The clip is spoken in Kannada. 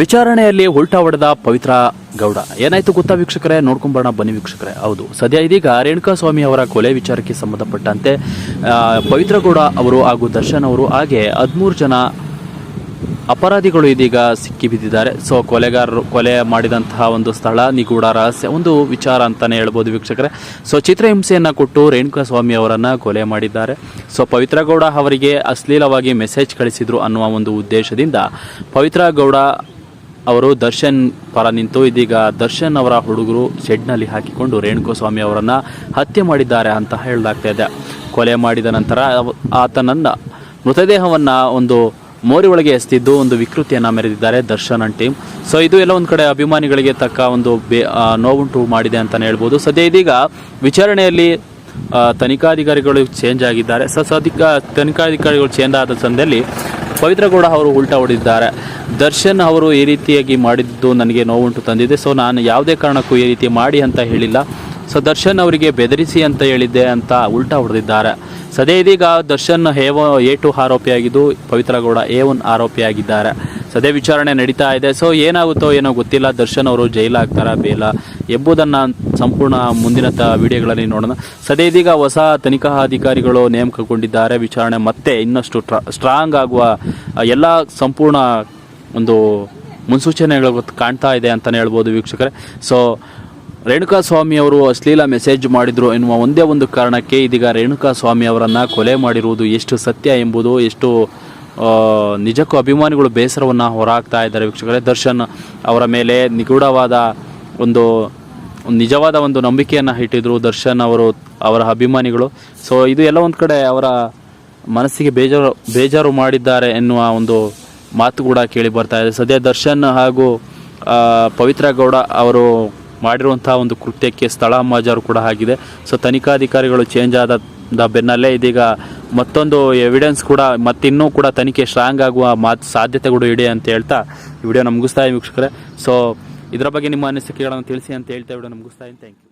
ವಿಚಾರಣೆಯಲ್ಲಿ ಉಲ್ಟಾ ಹೊಡೆದ ಪವಿತ್ರ ಗೌಡ. ಏನಾಯ್ತು ಗೊತ್ತಾ ವೀಕ್ಷಕರೇ? ನೋಡ್ಕೊಂಬರೋಣ ಬನ್ನಿ ವೀಕ್ಷಕರೇ. ಹೌದು, ಸದ್ಯ ಇದೀಗ ರೇಣುಕಾ ಸ್ವಾಮಿ ಅವರ ಕೊಲೆ ವಿಚಾರಕ್ಕೆ ಸಂಬಂಧಪಟ್ಟಂತೆ ಪವಿತ್ರ ಗೌಡ ಅವರು ಹಾಗೂ ದರ್ಶನ್ ಅವರು ಹಾಗೆ ಹದಿಮೂರು ಜನ ಅಪರಾಧಿಗಳು ಇದೀಗ ಸಿಕ್ಕಿ ಬಿದ್ದಿದ್ದಾರೆ. ಸೊ ಕೊಲೆಗಾರರು, ಕೊಲೆ ಮಾಡಿದಂತಹ ಒಂದು ಸ್ಥಳ ನಿಗೂಢ ರಹಸ್ಯ, ಒಂದು ವಿಚಾರ ಅಂತಾನೆ ಹೇಳ್ಬೋದು ವೀಕ್ಷಕರೇ. ಸೊ ಚಿತ್ರಹಿಂಸೆಯನ್ನು ಕೊಟ್ಟು ರೇಣುಕಾ ಸ್ವಾಮಿ ಅವರನ್ನು ಕೊಲೆ ಮಾಡಿದ್ದಾರೆ. ಸೊ ಪವಿತ್ರ ಗೌಡ ಅವರಿಗೆ ಅಶ್ಲೀಲವಾಗಿ ಮೆಸೇಜ್ ಕಳಿಸಿದ್ರು ಅನ್ನುವ ಒಂದು ಉದ್ದೇಶದಿಂದ ಪವಿತ್ರ ಗೌಡ ಅವರು ದರ್ಶನ್ ಪರ ನಿಂತು ಇದೀಗ ದರ್ಶನ್ ಅವರ ಹುಡುಗರು ಶೆಡ್ನಲ್ಲಿ ಹಾಕಿಕೊಂಡು ರೇಣುಕೋಸ್ವಾಮಿ ಅವರನ್ನ ಹತ್ಯೆ ಮಾಡಿದ್ದಾರೆ ಅಂತ ಹೇಳಲಾಗ್ತಾ ಇದೆ. ಕೊಲೆ ಮಾಡಿದ ನಂತರ ಆತನನ್ನ ಮೃತದೇಹವನ್ನು ಒಂದು ಮೋರಿ ಒಳಗೆ ಎಸ್ತಿದ್ದು ಒಂದು ವಿಕೃತಿಯನ್ನು ಮೆರೆದಿದ್ದಾರೆ ದರ್ಶನ್ ಅಂಡ್ ಟೀಮ್. ಸೊ ಇದು ಎಲ್ಲ ಒಂದು ಕಡೆ ಅಭಿಮಾನಿಗಳಿಗೆ ತಕ್ಕ ಒಂದು ಬೇ ನೋವುಂಟು ಮಾಡಿದೆ ಅಂತಲೇ ಹೇಳ್ಬೋದು. ಸದ್ಯ ಇದೀಗ ವಿಚಾರಣೆಯಲ್ಲಿ ತನಿಖಾಧಿಕಾರಿಗಳು ಚೇಂಜ್ ಆಗಿದ್ದಾರೆ. ಸೊ ಸದ್ಯ ತನಿಖಾಧಿಕಾರಿಗಳು ಚೇಂಜ್ ಆದ ಸಂದರ್ಭದಲ್ಲಿ ಪವಿತ್ರ ಗೌಡ ಅವರು ಉಲ್ಟಾ ಹೊಡೆದಿದ್ದಾರೆ. ದರ್ಶನ್ ಅವರು ಈ ರೀತಿಯಾಗಿ ಮಾಡಿದ್ದು ನನಗೆ ನೋವುಂಟು ತಂದಿದೆ. ಸೊ ನಾನು ಯಾವುದೇ ಕಾರಣಕ್ಕೂ ಈ ರೀತಿ ಮಾಡಿ ಅಂತ ಹೇಳಿಲ್ಲ. ಸೊ ದರ್ಶನ್ ಅವರಿಗೆ ಬೆದರಿಸಿ ಅಂತ ಹೇಳಿದ್ದೆ ಅಂತ ಉಲ್ಟಾ ಹೊಡೆದಿದ್ದಾರೆ. ಸದೇ ಇದೀಗ ದರ್ಶನ್ ಹೇವ ಎ ಟು ಆರೋಪಿಯಾಗಿದ್ದು, ಪವಿತ್ರ ಗೌಡ ಎ ಒನ್ ಆರೋಪಿಯಾಗಿದ್ದಾರೆ. ಸದ್ಯ ವಿಚಾರಣೆ ನಡೀತಾ ಇದೆ. ಸೊ ಏನಾಗುತ್ತೋ ಏನೋ ಗೊತ್ತಿಲ್ಲ. ದರ್ಶನ್ ಅವರು ಜೈಲಾಗ್ತಾರಾ ಬೇಲ ಎಂಬುದನ್ನು ಸಂಪೂರ್ಣ ಮುಂದಿನ ತ ವಿಡಿಯೋಗಳಲ್ಲಿ ನೋಡೋಣ. ಸದೇ ಇದೀಗ ಹೊಸ ತನಿಖಾ ಅಧಿಕಾರಿಗಳು ನೇಮಕಗೊಂಡಿದ್ದಾರೆ ವಿಚಾರಣೆ ಮತ್ತೆ ಇನ್ನಷ್ಟು ಟ್ರ ಸ್ಟ್ರಾಂಗ್ ಆಗುವ, ಎಲ್ಲ ಸಂಪೂರ್ಣ ಒಂದು ಮುನ್ಸೂಚನೆಗಳು ಕಾಣ್ತಾ ಇದೆ ಅಂತಲೇ ಹೇಳ್ಬೋದು ವೀಕ್ಷಕರೇ. ಸೊ ರೇಣುಕಾ ಸ್ವಾಮಿ ಅವರು ಅಶ್ಲೀಲ ಮೆಸೇಜ್ ಮಾಡಿದ್ರು ಎನ್ನುವ ಒಂದೇ ಒಂದು ಕಾರಣಕ್ಕೆ ಇದೀಗ ರೇಣುಕಾ ಸ್ವಾಮಿ ಅವರನ್ನು ಕೊಲೆ ಮಾಡಿರುವುದು ಎಷ್ಟು ಸತ್ಯ ಎಂಬುದು ಎಷ್ಟು ನಿಜಕ್ಕೂ ಅಭಿಮಾನಿಗಳು ಬೇಸರವನ್ನು ಹೊರಹಾಕ್ತಾ ಇದ್ದಾರೆ ವೀಕ್ಷಕರೇ. ದರ್ಶನ್ ಅವರ ಮೇಲೆ ನಿಗೂಢವಾದ ಒಂದು, ನಿಜವಾದ ಒಂದು ನಂಬಿಕೆಯನ್ನು ಇಟ್ಟಿದ್ರು ದರ್ಶನ್ ಅವರು, ಅವರ ಅಭಿಮಾನಿಗಳು. ಸೊ ಇದು ಎಲ್ಲ ಒಂದು ಕಡೆ ಅವರ ಮನಸ್ಸಿಗೆ ಬೇಜಾರು ಬೇಜಾರು ಮಾಡಿದ್ದಾರೆ ಎನ್ನುವ ಒಂದು ಮಾತು ಕೂಡ ಕೇಳಿ ಬರ್ತಾ ಇದೆ. ಸದ್ಯ ದರ್ಶನ್ ಹಾಗೂ ಪವಿತ್ರ ಗೌಡ ಅವರು ಮಾಡಿರುವಂತಹ ಒಂದು ಕೃತ್ಯಕ್ಕೆ ಸ್ಥಳ ಮಾಜಾರು ಕೂಡ ಆಗಿದೆ. ಸೊ ತನಿಖಾಧಿಕಾರಿಗಳು ಚೇಂಜ್ ಆದ ಬೆನ್ನಲ್ಲೇ ಇದೀಗ ಮತ್ತೊಂದು ಎವಿಡೆನ್ಸ್ ಕೂಡ, ಮತ್ತಿನ್ನೂ ಕೂಡ ತನಿಖೆ ಸ್ಟ್ರಾಂಗ್ ಆಗುವ ಮಾತು, ಸಾಧ್ಯತೆಗಳು ಇದೆ ಅಂತ ಹೇಳ್ತಾ ಈ ವಿಡಿಯೋ ಮುಗಿಸ್ತಾ ವೀಕ್ಷಕರೇ. ಸೊ ಇದರ ಬಗ್ಗೆ ನಿಮ್ಮ ಅನಿಸಿಕೆಗಳನ್ನು ತಿಳಿಸಿ ಅಂತ ಹೇಳ್ತಾ ವಿಡಿಯೋ ಮುಗಿಸ್ತಾ ಥ್ಯಾಂಕ್ ಯು